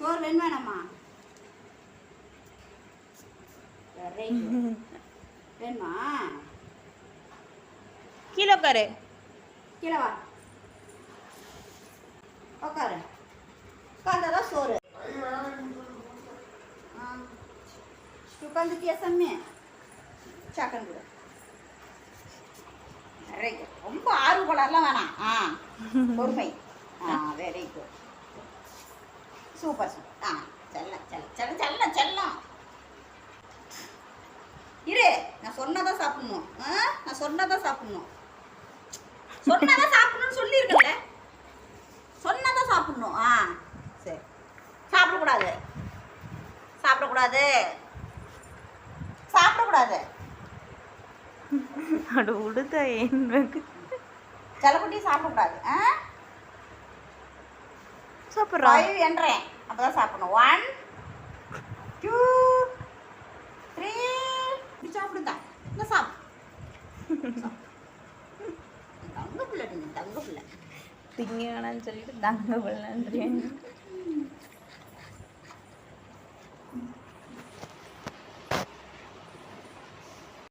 சோறு வேணும் வேணாமா? வேணுமா? கீழே உட்காரு. கீழே வா. உட்காரு. உட்காந்தாதான் சோறு. உட்காந்துட்டியா சம்மி? சாக்கன் கூட. ரொம்ப ஆர்வ கோளாறுலாம் வேணாம். ஆ. பொறுமை. ஆ வெரி குட் சூப்பர் சூப்பர். ஆ செல்லம் செல்லம் செல்லம் செல்லம் செல்லம். இரு நான் சொன்னதான் சாப்பிடணும். நான் சொன்னதான் சாப்பிடணும். சொன்னதான் சாப்பிடணும்னு சொல்லியிருக்கல சொன்னதான் சாப்பிடணும். ஆ சரி. சாப்பிடக்கூடாது. சாப்பிடக்கூடாது. சாப்பிடக்கூடாது. அட உடுத்த எனக்கு செல்லக்குட்டி சாப்பிடக்கூடாது. ஆ சாப்பிட்றா? ஃபைவ் என்றேன். அப்பதான் சாப்பிடணும். ஒன் டூ த்ரீ சாப்பிடுதா? இந்த சாப்பிடு. தங்க பிள்ளை தங்க பிள்ளை திங்க வேணாம்னு சொல்லிட்டு தங்க பிள்ளைன்றேன்